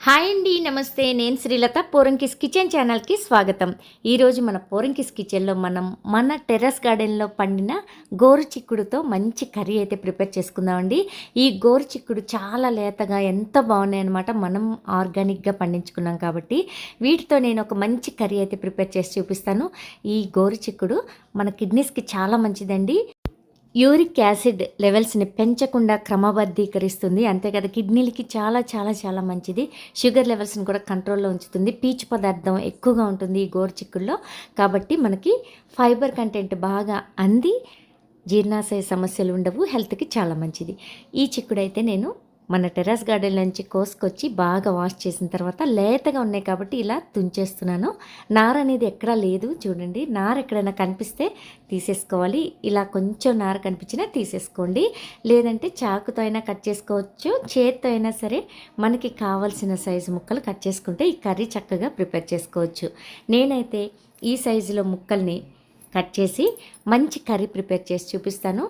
Hi అండి నమస్తే. నేను శ్రీలత. పోరంకిస్ కిచెన్ ఛానల్కి స్వాగతం. ఈరోజు మన పోరంకిస్ కిచెన్లో మనం మన టెర్రస్ గార్డెన్లో పండిన గోరు చిక్కుడుతో మంచి కర్రీ అయితే ప్రిపేర్ చేసుకుందామండి. ఈ గోరు చిక్కుడు చాలా లేతగా ఎంత బాగున్నాయి అనమాట మనం ఆర్గానిక్గా పండించుకున్నాం కాబట్టి. వీటితో నేను ఒక మంచి కర్రీ అయితే ప్రిపేర్ చేసి చూపిస్తాను. ఈ గోరు చిక్కుడు మన కిడ్నీస్కి చాలా మంచిదండి. యూరిక్ యాసిడ్ లెవెల్స్ని పెంచకుండా క్రమబద్ధీకరిస్తుంది. అంతే కదా కిడ్నీలకి చాలా చాలా చాలా మంచిది. షుగర్ లెవెల్స్ని కూడా కంట్రోల్లో ఉంచుతుంది. పీచు పదార్థం ఎక్కువగా ఉంటుంది ఈ గోరుచిక్కుల్లో. కాబట్టి మనకి ఫైబర్ కంటెంట్ బాగా అంది. జీర్ణాశయ సమస్యలు ఉండవు. హెల్త్కి చాలా మంచిది. ఈ చిక్కుడైతే నేను మన టెర్రస్ గార్డెన్ నుంచి కోసుకొచ్చి బాగా వాష్ చేసిన తర్వాత లేతగా ఉన్నాయి కాబట్టి ఇలా తుంచేస్తున్నాను. నార అనేది ఎక్కడా లేదు చూడండి. నార ఎక్కడైనా కనిపిస్తే తీసేసుకోవాలి. ఇలా కొంచెం నార కనిపించినా తీసేసుకోండి. లేదంటే చాకుతో అయినా కట్ చేసుకోవచ్చు. చేత్తో అయినా సరే మనకి కావాల్సిన సైజు ముక్కలు కట్ చేసుకుంటే ఈ కర్రీ చక్కగా ప్రిపేర్ చేసుకోవచ్చు. నేనైతే ఈ సైజులో ముక్కల్ని కట్ చేసి మంచి కర్రీ ప్రిపేర్ చేసి చూపిస్తాను.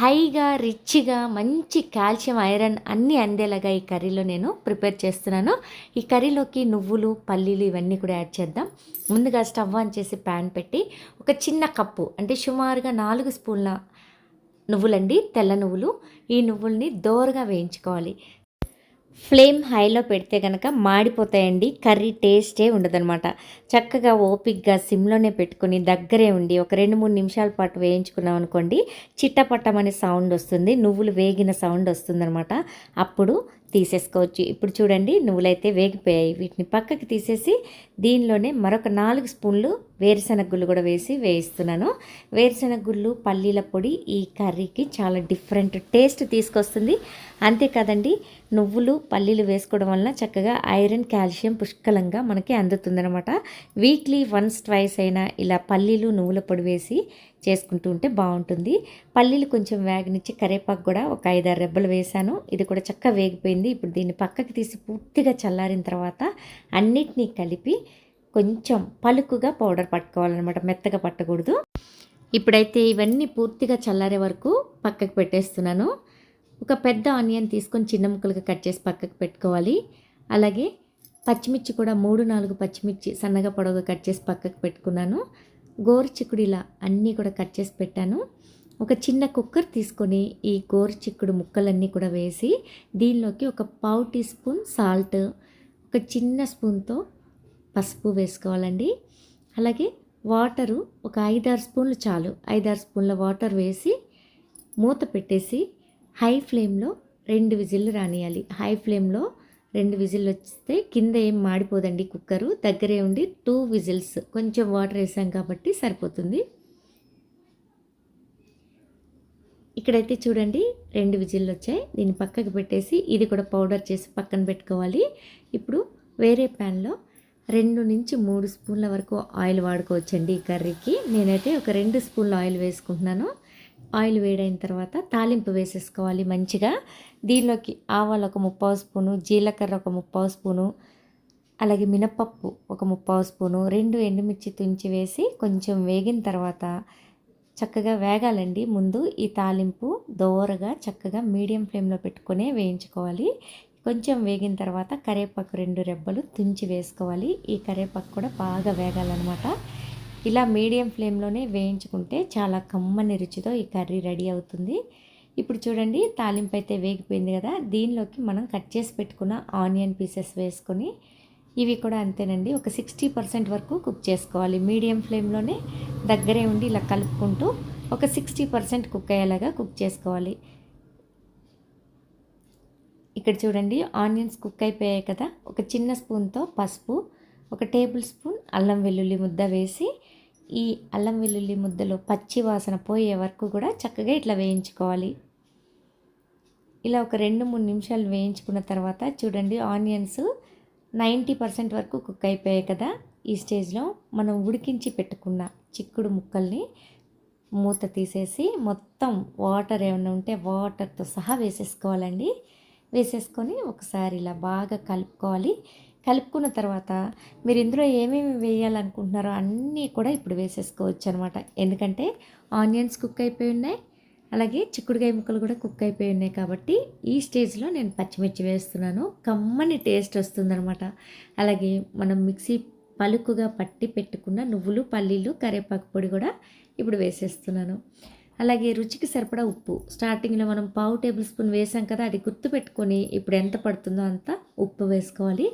హైగా రిచ్గా మంచి కాల్షియం ఐరన్ అన్నీ అందేలాగా ఈ కర్రీలో నేను ప్రిపేర్ చేస్తున్నాను. ఈ కర్రీలోకి నువ్వులు పల్లీలు ఇవన్నీ కూడా యాడ్ చేద్దాం. ముందుగా స్టవ్ ఆన్ చేసి ప్యాన్ పెట్టి ఒక చిన్న కప్పు అంటే సుమారుగా నాలుగు స్పూన్ల నువ్వులండి తెల్ల నువ్వులు. ఈ నువ్వుల్ని దోరగా వేయించుకోవాలి. ఫ్లేమ్ హైలో పెడితే కనుక మాడిపోతాయండి. కర్రీ టేస్టే ఉండదనమాట చక్కగా ఓపిక్గా సిమ్లోనే పెట్టుకుని దగ్గరే ఉండి ఒక రెండు మూడు నిమిషాల పాటు వేయించుకున్నాం అనుకోండి చిట్టపట్టమనే సౌండ్ వస్తుంది నువ్వులు వేగిన సౌండ్ వస్తుందనమాట అప్పుడు తీసేసుకోవచ్చు. ఇప్పుడు చూడండి నువ్వులైతే వేగిపోయాయి. వీటిని పక్కకి తీసేసి దీనిలోనే మరొక నాలుగు స్పూన్లు వేరుశనగ గుళ్ళు కూడా వేసి వేయిస్తున్నాను. వేరుశనగ గుళ్ళు పల్లీల పొడి ఈ కర్రీకి చాలా డిఫరెంట్ టేస్ట్ తీసుకొస్తుంది. అంతేకాదండి నువ్వులు పల్లీలు వేసుకోవడం వలన చక్కగా ఐరన్ కాల్షియం పుష్కలంగా మనకి అందుతుందనమాట వీక్లీ వన్స్ ట్వైస్ అయినా ఇలా పల్లీలు నువ్వుల పొడి వేసి చేసుకుంటూ ఉంటే బాగుంటుంది. పల్లీలు కొంచెం వేగనిచ్చి కరేపాకు కూడా ఒక ఐదారు రెబ్బలు వేశాను. ఇది కూడా చక్కగా వేగిపోయింది. ఇప్పుడు దీన్ని పక్కకి తీసి పూర్తిగా చల్లారిన తర్వాత అన్నిటినీ కలిపి కొంచెం పలుకుగా పౌడర్ పట్టుకోవాలన్నమాట. మెత్తగా పట్టకూడదు. ఇప్పుడైతే ఇవన్నీ పూర్తిగా చల్లారే వరకు పక్కకు పెట్టేస్తున్నాను. ఒక పెద్ద ఆనియన్ తీసుకొని చిన్న ముక్కలుగా కట్ చేసి పక్కకు పెట్టుకోవాలి. అలాగే పచ్చిమిర్చి కూడా మూడు నాలుగు పచ్చిమిర్చి సన్నగా పొడవుగా కట్ చేసి పక్కకు పెట్టుకున్నాను. గోరు చిక్కుడు ఇలా అన్నీ కూడా కట్ చేసి పెట్టాను. ఒక చిన్న కుక్కర్ తీసుకొని ఈ గోరు చిక్కుడు ముక్కలన్నీ కూడా వేసి దీనిలోకి ఒక పావు టీ స్పూన్ సాల్ట్ ఒక చిన్న స్పూన్తో పసుపు వేసుకోవాలండి. అలాగే వాటరు ఒక ఐదారు స్పూన్లు చాలు. ఐదారు స్పూన్ల వాటర్ వేసి మూత పెట్టేసి హై ఫ్లేమ్లో రెండు విజిల్లు రానియాలి. హై ఫ్లేమ్లో రెండు విజిల్ వస్తే కింద ఏం మాడిపోదండి కుక్కరు. దగ్గరే ఉండి టూ విజిల్స్. కొంచెం వాటర్ వేసాం కాబట్టి సరిపోతుంది. ఇక్కడైతే చూడండి రెండు విజిల్లు వచ్చాయి. దీన్ని పక్కకు పెట్టేసి ఇది కూడా పౌడర్ చేసి పక్కన పెట్టుకోవాలి. ఇప్పుడు వేరే ప్యాన్లో రెండు నుంచి మూడు స్పూన్ల వరకు ఆయిల్ వాడుకోవచ్చండి ఈ కర్రీకి. నేనైతే ఒక రెండు స్పూన్ల ఆయిల్ వేసుకుంటున్నాను. ఆయిల్ వేడైన తర్వాత తాలింపు వేసేసుకోవాలి మంచిగా. దీనిలోకి ఆవాలు ఒక ముప్పావు స్పూను జీలకర్ర ఒక ముప్పావు స్పూను అలాగే మినపప్పు ఒక ముప్పావు స్పూను రెండు ఎండుమిర్చి తుంచి వేసి కొంచెం వేగిన తర్వాత చక్కగా వేగాలండి. ముందు ఈ తాలింపు దోరగా చక్కగా మీడియం ఫ్లేమ్లో పెట్టుకునే వేయించుకోవాలి. కొంచెం వేగిన తర్వాత కరివేపాకు రెండు రెబ్బలు తుంచి వేసుకోవాలి. ఈ కరివేపాకు కూడా బాగా వేగాలన్నమాట. ఇలా మీడియం ఫ్లేమ్లోనే వేయించుకుంటే చాలా కమ్మని రుచితో ఈ కర్రీ రెడీ అవుతుంది. ఇప్పుడు చూడండి తాలింపు అయితే వేగిపోయింది కదా. దీనిలోకి మనం కట్ చేసి పెట్టుకున్న ఆనియన్ పీసెస్ వేసుకొని ఇవి కూడా అంతేనండి. ఒక సిక్స్టీ పర్సెంట్ వరకు కుక్ చేసుకోవాలి. మీడియం ఫ్లేమ్లోనే దగ్గరే ఉండి ఇలా కలుపుకుంటూ ఒక సిక్స్టీ పర్సెంట్ కుక్ అయ్యేలాగా కుక్ చేసుకోవాలి. ఇక్కడ చూడండి ఆనియన్స్ కుక్ అయిపోయాయి కదా. ఒక చిన్న స్పూన్తో పసుపు ఒక టేబుల్ స్పూన్ అల్లం వెల్లుల్లి ముద్ద వేసి ఈ అల్లం వెల్లుల్లి ముద్దలో పచ్చి వాసన పోయే వరకు కూడా చక్కగా ఇట్లా వేయించుకోవాలి. ఇలా ఒక రెండు మూడు నిమిషాలు వేయించుకున్న తర్వాత చూడండి ఆనియన్స్ నైంటీ పర్సెంట్ వరకు కుక్ అయిపోయాయి కదా. ఈ స్టేజ్లో మనం ఉడికించి పెట్టుకున్న చిక్కుడు ముక్కల్ని మూత తీసేసి మొత్తం వాటర్ ఏమైనా ఉంటే వాటర్తో సహా వేసేసుకోవాలండి. వేసేసుకొని ఒకసారి ఇలా బాగా కలుపుకోవాలి. కలుపుకున్న తర్వాత మీరు ఇందులో ఏమేమి వేయాలనుకుంటున్నారో అన్నీ కూడా ఇప్పుడు వేసేసుకోవచ్చు అనమాట ఎందుకంటే ఆనియన్స్ కుక్ అయిపోయి ఉన్నాయి అలాగే చిక్కుడుకాయ ముక్కలు కూడా కుక్ అయిపోయి ఉన్నాయి కాబట్టి ఈ స్టేజ్లో నేను పచ్చిమిర్చి వేస్తున్నాను. కమ్మని టేస్ట్ వస్తుందనమాట అలాగే మనం మిక్సీ పలుకుగా పట్టి పెట్టుకున్న నువ్వులు పల్లీలు కరివేపాకు పొడి కూడా ఇప్పుడు వేసేస్తున్నాను. అలాగే రుచికి సరిపడా ఉప్పు. స్టార్టింగ్లో మనం పావు టేబుల్ స్పూన్ వేసాం కదా అది గుర్తుపెట్టుకొని ఇప్పుడు ఎంత పడుతుందో అంత ఉప్పు వేసుకోవాలి.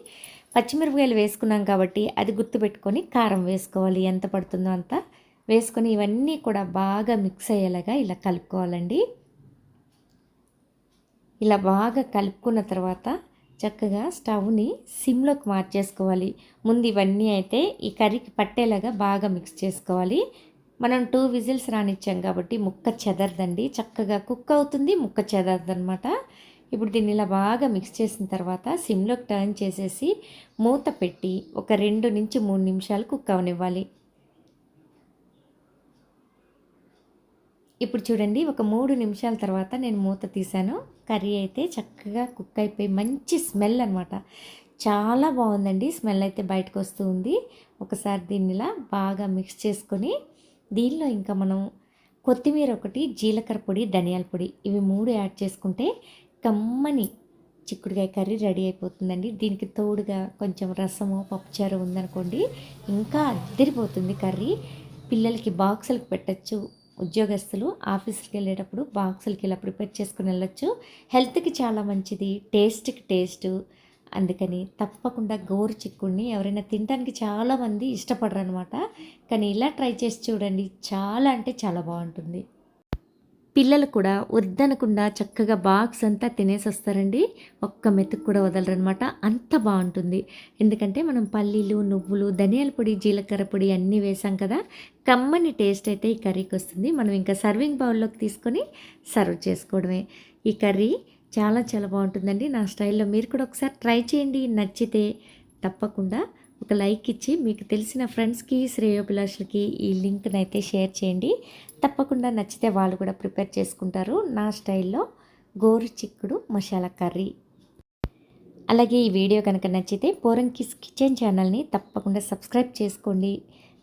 పచ్చిమిరపకాయలు వేసుకున్నాం కాబట్టి అది గుర్తుపెట్టుకొని కారం వేసుకోవాలి. ఎంత పడుతుందో అంత వేసుకొని ఇవన్నీ కూడా బాగా మిక్స్ అయ్యేలాగా ఇలా కలుపుకోవాలండి. ఇలా బాగా కలుపుకున్న తర్వాత చక్కగా స్టవ్ని సిమ్లోకి మార్చేసుకోవాలి. ముందు ఇవన్నీ అయితే ఈ కర్రీకి పట్టేలాగా బాగా మిక్స్ చేసుకోవాలి. మనం టూ విజిల్స్ రానిచ్చాం కాబట్టి ముక్క చెదరదండి. చక్కగా కుక్ అవుతుంది ముక్క చెదరదనమాట ఇప్పుడు దీన్ని ఇలా బాగా మిక్స్ చేసిన తర్వాత సిమ్లోకి టర్న్ చేసేసి మూత పెట్టి ఒక రెండు నుంచి మూడు నిమిషాలు కుక్ అవనివ్వాలి. ఇప్పుడు చూడండి ఒక మూడు నిమిషాల తర్వాత నేను మూత తీసాను కర్రీ అయితే చక్కగా కుక్ అయిపోయి మంచి స్మెల్ అనమాట చాలా బాగుందండి. స్మెల్ అయితే బయటకు వస్తూ ఉంది. ఒకసారి దీన్ని ఇలా బాగా మిక్స్ చేసుకొని దీనిలో ఇంకా మనం కొత్తిమీర ఒకటి జీలకర్ర పొడి ధనియాల పొడి ఇవి మూడు యాడ్ చేసుకుంటే కమ్మని చిక్కుడుకాయ కర్రీ రెడీ అయిపోతుందండి. దీనికి తోడుగా కొంచెం రసము పప్పుచారు ఉందనుకోండి ఇంకా అద్దరిపోతుంది కర్రీ. పిల్లలకి బాక్సులకు పెట్టచ్చు ఉద్యోగస్తులు ఆఫీస్కి వెళ్ళేటప్పుడు బాక్సులకి ఇలా ప్రిపేర్ చేసుకుని వెళ్ళొచ్చు. హెల్త్కి చాలా మంచిది టేస్ట్కి టేస్ట్ అందుకని తప్పకుండా గోరు చిక్కుడిని ఎవరైనా తినడానికి చాలామంది ఇష్టపడరు అనమాట కానీ ఇలా ట్రై చేసి చూడండి చాలా అంటే చాలా బాగుంటుంది. పిల్లలు కూడా వద్దనకుండా చక్కగా బాక్స్ అంతా తినేసి వస్తారండి ఒక్క మెతుకు కూడా వదలరనమాట అంత బాగుంటుంది. ఎందుకంటే మనం పల్లీలు నువ్వులు ధనియాల పొడి జీలకర్ర పొడి అన్నీ వేసాం కదా కమ్మని టేస్ట్ అయితే ఈ కర్రీకి వస్తుంది. మనం ఇంకా సర్వింగ్ బౌల్లోకి తీసుకొని సర్వ్ చేసుకోవడమే. ఈ కర్రీ చాలా చాలా బాగుంటుందండి. నా స్టైల్లో మీరు కూడా ఒకసారి ట్రై చేయండి. నచ్చితే తప్పకుండా ఒక లైక్ ఇచ్చి మీకు తెలిసిన ఫ్రెండ్స్కి శ్రేయోభిలాషులకి ఈ లింక్ని అయితే షేర్ చేయండి. తప్పకుండా నచ్చితే వాళ్ళు కూడా ప్రిపేర్ చేసుకుంటారు. నా స్టైల్లో గోరు చిక్కుడు మసాలా కర్రీ. అలాగే ఈ వీడియో కనుక నచ్చితే పోరంకిస్ కిచెన్ ఛానల్ని తప్పకుండా సబ్స్క్రైబ్ చేసుకోండి.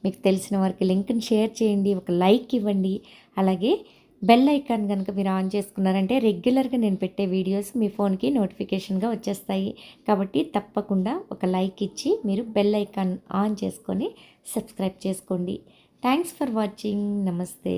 మీకు తెలిసిన వారికి లింక్ని షేర్ చేయండి. ఒక లైక్ ఇవ్వండి. అలాగే బెల్ ఐకాన్ కనుక మీరు ఆన్ చేసుకున్నారంటే రెగ్యులర్గా నేను పెట్టే వీడియోస్ మీ ఫోన్కి నోటిఫికేషన్గా వచ్చేస్తాయి. కాబట్టి తప్పకుండా ఒక లైక్ ఇచ్చి మీరు బెల్ ఐకాన్ ఆన్ చేసుకొని సబ్స్క్రైబ్ చేసుకోండి. Thanks for watching. నమస్తే.